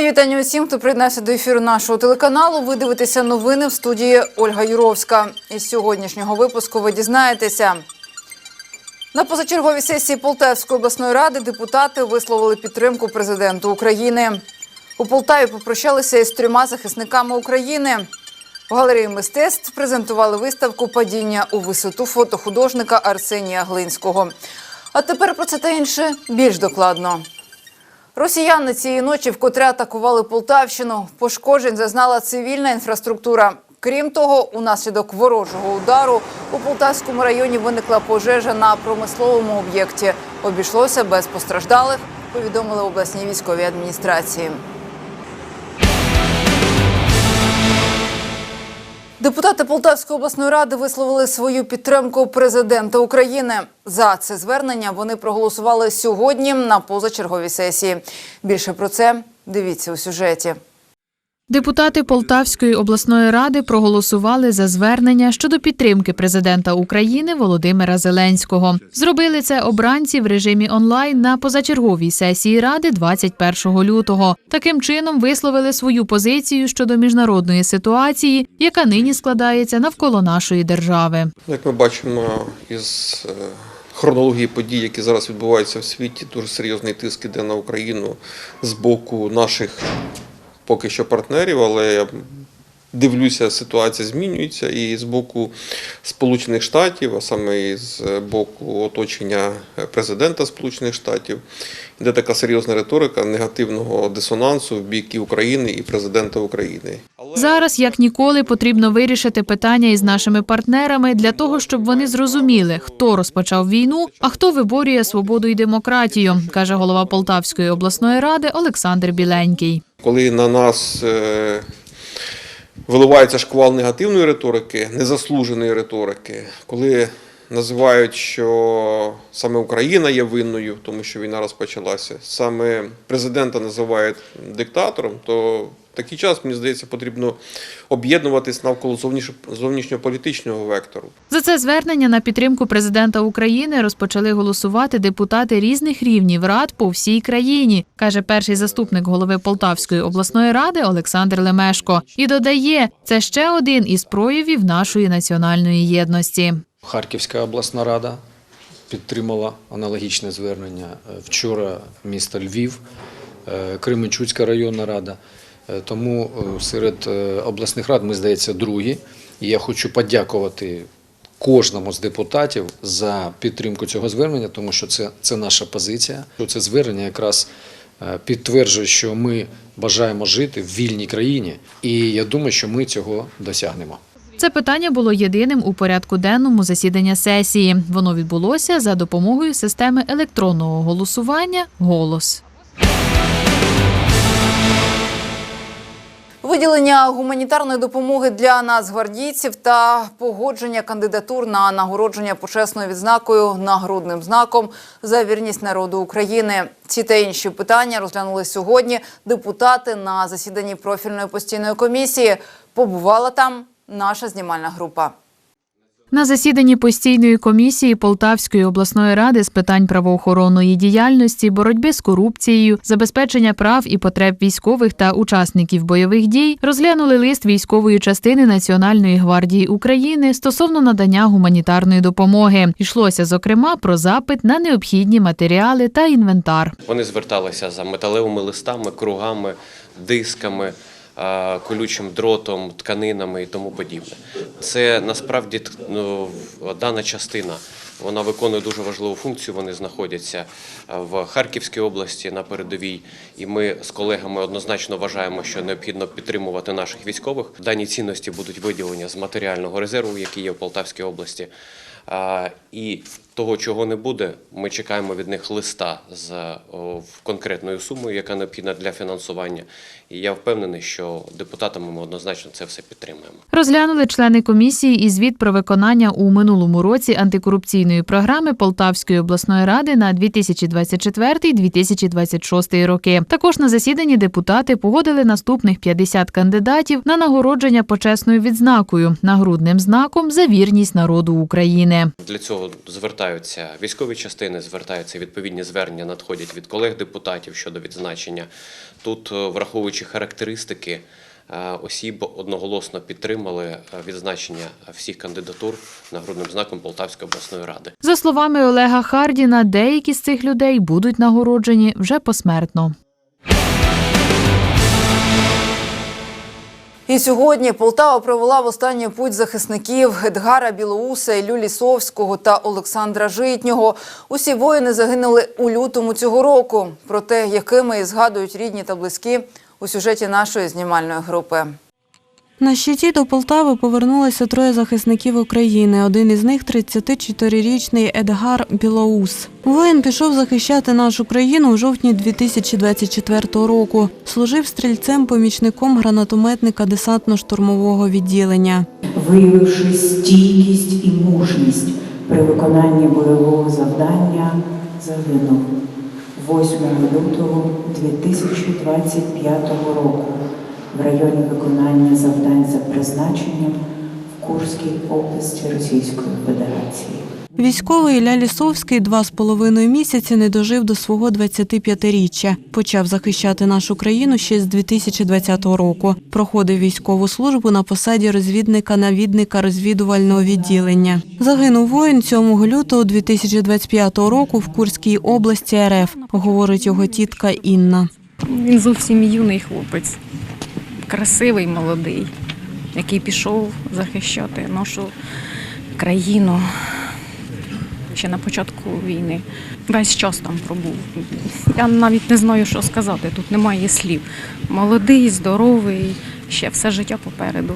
Мої вітання усім, хто приєднався до ефіру нашого телеканалу. Ви дивитеся новини в студії Ольга Юровська. Із сьогоднішнього випуску ви дізнаєтеся. На позачерговій сесії Полтавської обласної ради депутати висловили підтримку президенту України. У Полтаві попрощалися із трьома захисниками України. В галереї мистецтв презентували виставку Падіння у висоту фотохудожника Арсенія Глинського. А тепер про це та інше більш докладно. Росіяни цієї ночі вкотре атакували Полтавщину. Пошкоджень зазнала цивільна інфраструктура. Крім того, унаслідок ворожого удару у Полтавському районі виникла пожежа на промисловому об'єкті. Обійшлося без постраждалих, повідомили обласній військовій адміністрації. Депутати Полтавської обласної ради висловили свою підтримку президента України. За це звернення вони проголосували сьогодні на позачерговій сесії. Більше про це дивіться у сюжеті. Депутати Полтавської обласної ради проголосували за звернення щодо підтримки президента України Володимира Зеленського. Зробили це обранці в режимі онлайн на позачерговій сесії ради 21 лютого. Таким чином висловили свою позицію щодо міжнародної ситуації, яка нині складається навколо нашої держави. Як ми бачимо із е, хронології подій, які зараз відбуваються в світі, дуже серйозний тиск іде на Україну з боку наших поки що партнерів, але я дивлюся, ситуація змінюється і з боку Сполучених Штатів, а саме і з боку оточення президента Сполучених Штатів, йде така серйозна риторика негативного дисонансу в бік і України і президента України. Зараз як ніколи потрібно вирішити питання із нашими партнерами для того, щоб вони зрозуміли, хто розпочав війну, а хто виборює свободу і демократію, каже голова Полтавської обласної ради Олександр Біленький. Коли на нас е, виливається шквал негативної риторики, незаслуженої риторики, коли називають, що саме Україна є винною, тому що війна розпочалася, саме президента називають диктатором, то такий час, мені здається, потрібно об'єднуватись навколо зовніш- зовнішньополітичного вектору. За це звернення на підтримку президента України розпочали голосувати депутати різних рівнів рад по всій країні, каже перший заступник голови Полтавської обласної ради Олександр Лемешко. І додає, це ще один із проявів нашої національної єдності. Харківська обласна рада підтримала аналогічне звернення. Е, Вчора місто Львів, е, Кременчуцька районна рада. Е, Тому е, серед е, обласних рад ми, здається, другі. І я хочу подякувати кожному з депутатів за підтримку цього звернення, тому що це, це наша позиція. Це звернення якраз підтверджує, що ми бажаємо жити в вільній країні, і я думаю, що ми цього досягнемо. Це питання було єдиним у порядку денному засідання сесії. Воно відбулося за допомогою системи електронного голосування Голос. Виділення гуманітарної допомоги для нацгвардійців та погодження кандидатур на нагородження почесною відзнакою нагрудним знаком за вірність народу України. Ці та інші питання розглянули сьогодні депутати на засіданні профільної постійної комісії. Побувала там наша знімальна група. На засіданні постійної комісії Полтавської обласної ради з питань правоохоронної діяльності, боротьби з корупцією, забезпечення прав і потреб військових та учасників бойових дій розглянули лист військової частини Національної гвардії України стосовно надання гуманітарної допомоги. Йшлося зокрема про запит на необхідні матеріали та інвентар. Вони зверталися за металевими листами, кругами, дисками, колючим дротом, тканинами і тому подібне. Це насправді ну, дана частина. Вона виконує дуже важливу функцію. Вони знаходяться в Харківській області на передовій, і ми з колегами однозначно вважаємо, що необхідно підтримувати наших військових. Дані цінності будуть виділені з матеріального резерву, який є в Полтавській області. І того, чого не буде, ми чекаємо від них листа з конкретною сумою, яка необхідна для фінансування. І я впевнений, що депутатами ми однозначно це все підтримуємо. Розглянули члени комісії і звіт про виконання у минулому році антикорупційної програми Полтавської обласної ради на 2024-2026 роки. Також на засіданні депутати погодили наступних 50 кандидатів на нагородження почесною відзнакою нагрудним знаком за вірність народу України. Для цього звертаються військові частини, звертаються відповідні звернення, надходять від колег депутатів щодо відзначення Тут, е, враховуючи характеристики е, осіб, одноголосно підтримали е, відзначення всіх кандидатур нагрудним знаком Полтавської обласної ради. За словами Олега Хардіна, деякі з цих людей будуть нагороджені вже посмертно. І сьогодні Полтава провела в останній путь захисників Едгара Білоуса, Іллю Лісовського та Олександра Житнього. Усі воїни загинули у лютому цього року. Про те, якими і згадують рідні та близькі у сюжеті нашої знімальної групи. На щиті до Полтави повернулися троє захисників України. Один із них – 34-річний Едгар Білоус. Воїн пішов захищати нашу країну у жовтні 2024 року. Служив стрільцем-помічником гранатометника десантно-штурмового відділення. виявивши стійкість і мужність при виконанні бойового завдання, загинув 8 лютого 2025 року в районі виконання завдань за призначенням в Курській області Російської Федерації. Військовий Ілля Лісовський два з половиною місяці не дожив до свого 25-річчя. Почав захищати нашу країну ще з 2020 року. Проходив військову службу на посаді розвідника-навідника розвідувального відділення. Загинув воїн 7 лютого 2025 року в Курській області РФ, говорить його тітка Інна. Він зовсім юний хлопець, красивий, молодий, який пішов захищати нашу країну ще на початку війни. Весь час там пробув. Я навіть не знаю, що сказати. Тут немає слів. Молодий, здоровий, ще все життя попереду.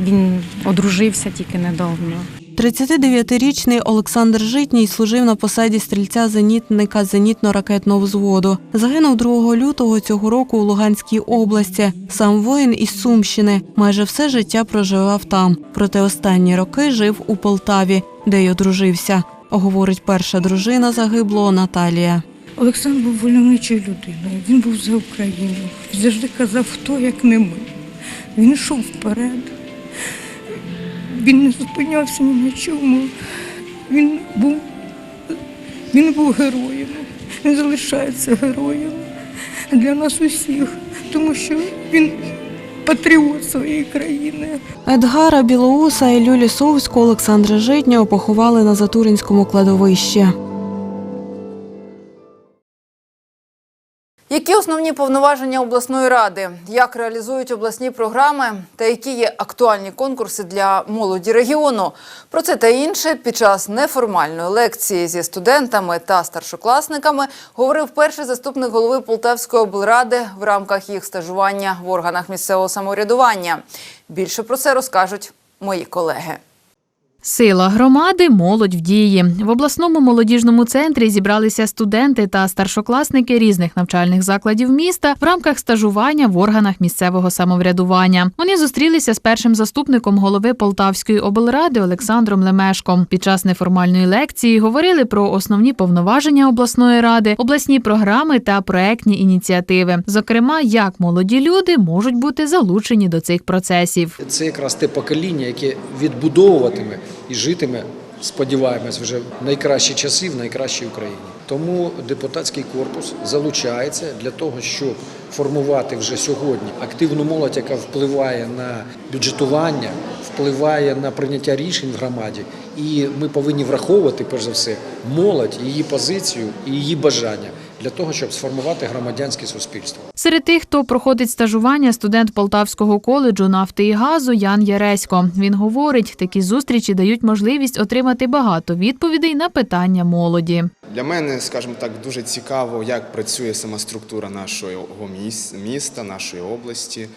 Він одружився тільки недавно. 39-річний Олександр Житній служив на посаді стрільця-зенітника зенітно-ракетного взводу. Загинув 2 лютого цього року у Луганській області. Сам воїн із Сумщини. Майже все життя проживав там. Проте останні роки жив у Полтаві, де й одружився. Говорить перша дружина загиблого Наталія. Олександр був вольничою людиною. Він був за Україну. Завжди казав, хто як не ми. Він йшов вперед. Він не зупинявся ні на чому. Він був, він був героєм. Він залишається героєм для нас усіх, тому що він патріот своєї країни. Едгара Білоуса, і Люлі Совську Олександра Житнього поховали на Затуринському кладовищі. Які основні повноваження обласної ради, як реалізують обласні програми та які є актуальні конкурси для молоді регіону? Про це та інше під час неформальної лекції зі студентами та старшокласниками говорив перший заступник голови Полтавської облради в рамках їх стажування в органах місцевого самоврядування. Більше про це розкажуть мої колеги. Сила громади молодь в дії. В обласному молодіжному центрі зібралися студенти та старшокласники різних навчальних закладів міста в рамках стажування в органах місцевого самоврядування. Вони зустрілися з першим заступником голови Полтавської облради Олександром Лемешком. Під час неформальної лекції говорили про основні повноваження обласної ради, обласні програми та проектні ініціативи. Зокрема, як молоді люди можуть бути залучені до цих процесів. Це якраз те покоління, яке відбудовуватиме і житиме, сподіваємось, вже в найкращі часи в найкращій Україні. Тому депутатський корпус залучається для того, щоб формувати вже сьогодні активну молодь, яка впливає на бюджетування, впливає на прийняття рішень в громаді. І ми повинні враховувати перш за все молодь, її позицію і її бажання для того, щоб сформувати громадянське суспільство. Серед тих, хто проходить стажування, студент Полтавського коледжу нафти і газу Ян Яресько. Він говорить, такі зустрічі дають можливість отримати багато відповідей на питання молоді. Для мене, скажімо так, дуже цікаво, як працює сама структура нашого міс- міста, нашої області,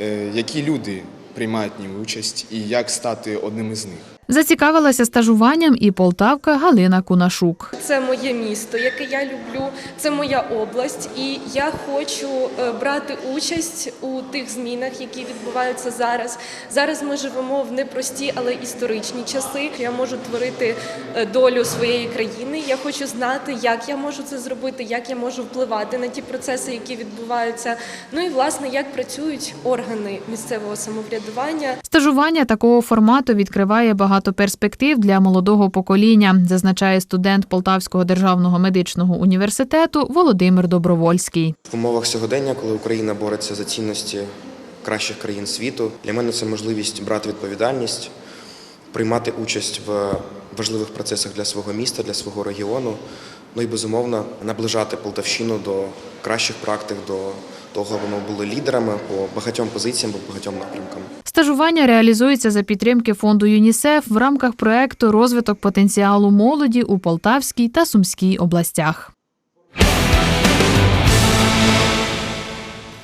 е, які люди приймають в ній участь і як стати одним із них. Зацікавилася стажуванням і полтавка Галина Кунашук. Це моє місто, яке я люблю, це моя область, і я хочу е, брати участь у тих змінах, які відбуваються зараз. Зараз ми живемо в непрості, але історичні часи. Я можу творити е, долю своєї країни. Я хочу знати, як я можу це зробити, як я можу впливати на ті процеси, які відбуваються. Ну і власне як працюють органи місцевого самоврядування. Стажування такого формату відкриває багато багато перспектив для молодого покоління, зазначає студент Полтавського державного медичного університету Володимир Добровольський. В умовах сьогодення, коли Україна бореться за цінності кращих країн світу, для мене це можливість брати відповідальність, приймати участь в важливих процесах для свого міста, для свого регіону. Ну і безумовно наближати Полтавщину до кращих практик, до того, аби ми були лідерами по багатьом позиціям, по багатьом напрямкам. Стажування реалізується за підтримки фонду ЮНІСЕФ в рамках проекту Розвиток потенціалу молоді у Полтавській та Сумській областях.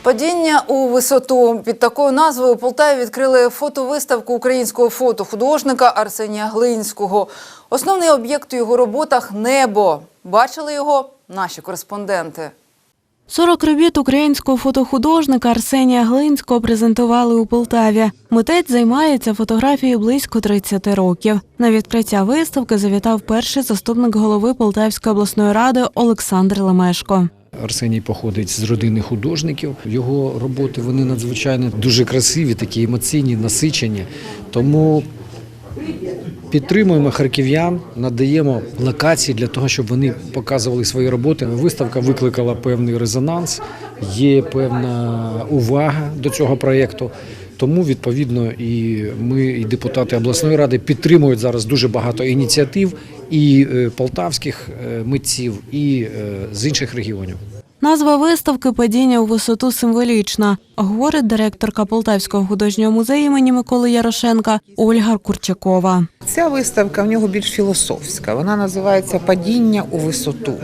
Падіння у висоту під такою назвою у Полтаві відкрили фотовиставку українського фотохудожника Арсенія Глинського. Основний об'єкт у його роботах небо. Бачили його наші кореспонденти. 40 робіт українського фотохудожника Арсенія Глинського презентували у Полтаві. Митець займається фотографією близько 30 років. На відкриття виставки завітав перший заступник голови Полтавської обласної ради Олександр Лемешко. Арсеній походить з родини художників. Його роботи вони надзвичайно дуже красиві, такі емоційні, насичені. Тому підтримуємо харків'ян, надаємо локації для того, щоб вони показували свої роботи. Виставка викликала певний резонанс, є певна увага до цього проєкту. Тому відповідно і ми, і депутати обласної ради підтримують зараз дуже багато ініціатив і е, полтавських е, митців, і е, з інших регіонів. Назва виставки Падіння у висоту символічна, говорить директорка Полтавського художнього музею імені Миколи Ярошенка Ольга Курчакова. Ця виставка в нього більш філософська. Вона називається Падіння у висоту.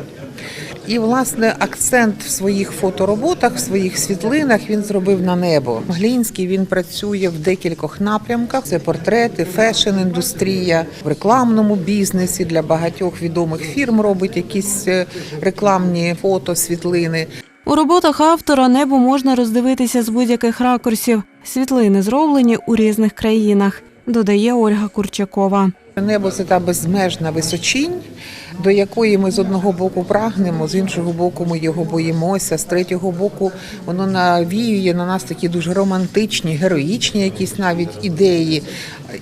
І, власне, акцент в своїх фотороботах, в своїх світлинах він зробив на небо. Глінський він працює в декількох напрямках: це портрети, фешн-індустрія, в рекламному бізнесі для багатьох відомих фірм робить якісь е, рекламні фото, світлини. У роботах автора небо можна роздивитися з будь-яких ракурсів. Світлини зроблені у різних країнах, додає Ольга Курчакова. Небо це та безмежна височінь, до якої ми з одного боку прагнемо, з іншого боку, ми його боїмося. З третього боку, воно навіює на нас такі дуже романтичні, героїчні якісь навіть ідеї,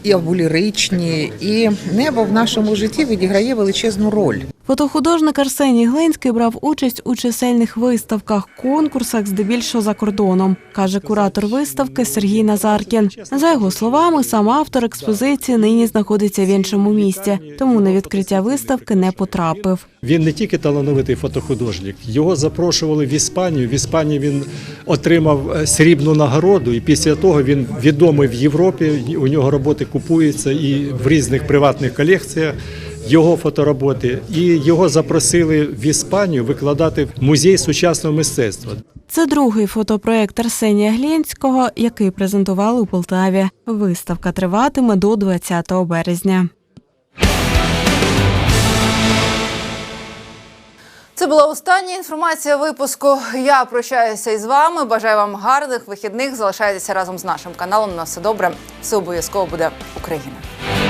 і або ліричні. І небо в нашому житті відіграє величезну роль. Фотохудожник Арсеній Глинський брав участь у чисельних виставках, конкурсах, здебільшого за кордоном, каже куратор виставки Сергій Назаркін. За його словами, сам автор експозиції нині знаходиться в іншому місті, тому на відкриття виставки не потрапив. Він не тільки талановитий фотохудожник, його запрошували в Іспанію. В Іспанії він отримав е, срібну нагороду, і після того він відомий в Європі. У нього роботи купуються і в різних приватних колекціях. Його фотороботи, і його запросили в Іспанію викладати в музей сучасного мистецтва. Це другий фотопроект Арсенія Глінського, який презентували у Полтаві. Виставка триватиме до 20 березня. Це була остання інформація випуску. Я прощаюся із вами. Бажаю вам гарних вихідних. Залишайтеся разом з нашим каналом. На все добре. Все обов'язково буде Україна.